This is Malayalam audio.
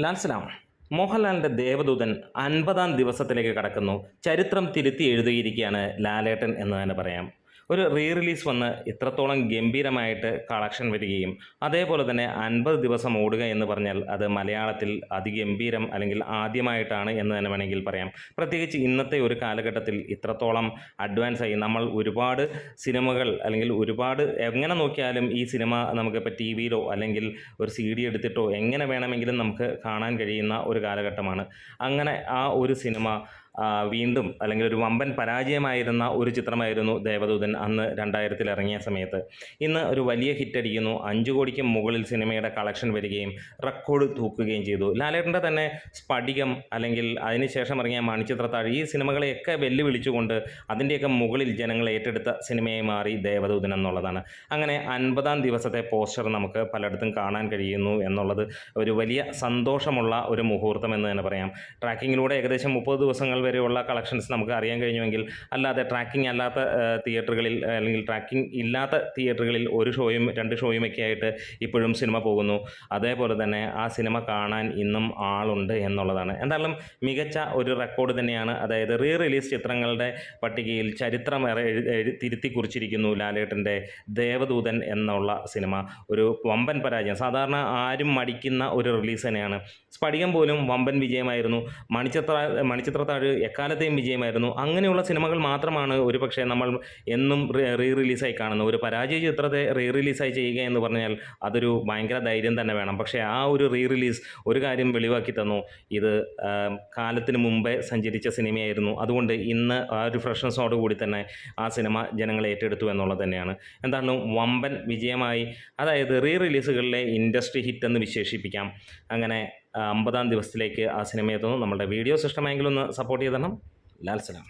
ലാൽസലാം മോഹൻലാലിന്റെ ദേവദൂതൻ അൻപതാം ദിവസത്തിലേക്ക് കടക്കുന്നു. ചരിത്രം തിരുത്തി എഴുതിയിരിക്കുകയാണ് ലാലേട്ടൻ എന്ന് തന്നെ പറയാം. ഒരു റീ റിലീസ് വന്ന് ഇത്രത്തോളം ഗംഭീരമായിട്ട് കളക്ഷൻ വരികയും അതേപോലെ തന്നെ അൻപത് ദിവസം ഓടുക എന്ന് പറഞ്ഞാൽ അത് മലയാളത്തിൽ അതിഗംഭീരം അല്ലെങ്കിൽ ആദ്യമായിട്ടാണ് എന്ന് തന്നെ വേണമെങ്കിൽ പറയാം. പ്രത്യേകിച്ച് ഇന്നത്തെ ഒരു കാലഘട്ടത്തിൽ ഇത്രത്തോളം അഡ്വാൻസായി നമ്മൾ ഒരുപാട് സിനിമകൾ അല്ലെങ്കിൽ ഒരുപാട് എങ്ങനെ നോക്കിയാലും ഈ സിനിമ നമുക്കിപ്പോൾ ടി വിയിലോ അല്ലെങ്കിൽ ഒരു സി ഡി എടുത്തിട്ടോ എങ്ങനെ വേണമെങ്കിലും നമുക്ക് കാണാൻ കഴിയുന്ന ഒരു കാലഘട്ടമാണ്. അങ്ങനെ ആ ഒരു സിനിമ വീണ്ടും അല്ലെങ്കിൽ ഒരു വമ്പൻ പരാജയമായിരുന്ന ഒരു ചിത്രമായിരുന്നു ദേവദൂതൻ അന്ന് രണ്ടായിരത്തിൽ ഇറങ്ങിയ സമയത്ത്. ഇന്ന് ഒരു വലിയ ഹിറ്റ് അടിക്കുന്നു. അഞ്ചു കോടിക്ക് മുകളിൽ സിനിമയുടെ കളക്ഷൻ വരികയും റെക്കോർഡ് തൂക്കുകയും ചെയ്തു. ലാലേട്ടന്റെ തന്നെ സ്ഫടികം അല്ലെങ്കിൽ അതിനുശേഷം ഇറങ്ങിയ മണിച്ചിത്രത്താഴ് ഈ സിനിമകളെയൊക്കെ വെല്ലുവിളിച്ചുകൊണ്ട് അതിന്റെയൊക്കെ മുകളിൽ ജനങ്ങൾ ഏറ്റെടുത്ത സിനിമയായി മാറി ദേവദൂതൻ എന്നുള്ളതാണ്. അങ്ങനെ അൻപതാം ദിവസത്തെ പോസ്റ്റർ നമുക്ക് പലയിടത്തും കാണാൻ കഴിയുന്നു എന്നുള്ളത് ഒരു വലിയ സന്തോഷമുള്ള ഒരു മുഹൂർത്തം എന്ന് തന്നെ പറയാം. ട്രാക്കിങ്ങിലൂടെ ഏകദേശം മുപ്പത് ദിവസങ്ങൾ വരെയുള്ള കളക്ഷൻസ് നമുക്ക് അറിയാൻ കഴിഞ്ഞുവെങ്കിൽ അല്ലാതെ ട്രാക്കിംഗ് അല്ലാത്ത തിയേറ്ററുകളിൽ അല്ലെങ്കിൽ ട്രാക്കിംഗ് ഇല്ലാത്ത തിയേറ്ററുകളിൽ ഒരു ഷോയും രണ്ട് ഷോയും ഒക്കെ ആയിട്ട് ഇപ്പോഴും സിനിമ പോകുന്നു. അതേപോലെ തന്നെ ആ സിനിമ കാണാൻ ഇന്നും ആളുണ്ട് എന്നുള്ളതാണ്. എന്തായാലും മികച്ച ഒരു റെക്കോർഡ് തന്നെയാണ്. അതായത് റീ റിലീസ് ചിത്രങ്ങളുടെ പട്ടികയിൽ ചരിത്രം തിരുത്തി കുറിച്ചിരിക്കുന്നു ലാലേട്ടന്റെ ദേവദൂതൻ എന്നുള്ള സിനിമ. ഒരു വമ്പൻ പരാജയം. സാധാരണ ആരും മടിക്കുന്ന ഒരു റിലീസ് തന്നെയാണ്. സ്ഫടികം പോലും വമ്പൻ വിജയമായിരുന്നു. മണിച്ചിത്ര മണിച്ചിത്രത്താഴ് എക്കാലത്തെയും വിജയമായിരുന്നു. അങ്ങനെയുള്ള സിനിമകൾ മാത്രമാണ് ഒരു പക്ഷേ നമ്മൾ എന്നും റീ റിലീസായി കാണുന്നത്. ഒരു പരാജയ ചിത്രത്തെ റീ റിലീസായി ചെയ്യുക എന്ന് പറഞ്ഞാൽ അതൊരു ഭയങ്കര ധൈര്യം തന്നെ വേണം. പക്ഷേ ആ ഒരു റീ റിലീസ് ഒരു കാര്യം വെളിവാക്കി തന്നു. ഇത് കാലത്തിന് മുമ്പേ സഞ്ചരിച്ച സിനിമയായിരുന്നു. അതുകൊണ്ട് ഇന്ന് ആ ഒരു ഫ്രഷ്നസ്സോട് കൂടി തന്നെ ആ സിനിമ ജനങ്ങൾ ഏറ്റെടുത്തു എന്നുള്ളത് തന്നെയാണ്. എന്താണ് വമ്പൻ വിജയമായി അതായത് റീ റിലീസുകളിലെ ഇൻഡസ്ട്രി ഹിറ്റ് എന്ന് വിശേഷിപ്പിക്കാം. അങ്ങനെ അമ്പതാം ദിവസത്തിലേക്ക് ആ സിനിമ എത്തുന്നു നമ്മുടെ വീഡിയോസ് ഇഷ്ടമായെങ്കിൽ ഒന്ന് സപ്പോർട്ട് ചെയ്തണം ലാൽ സലാം.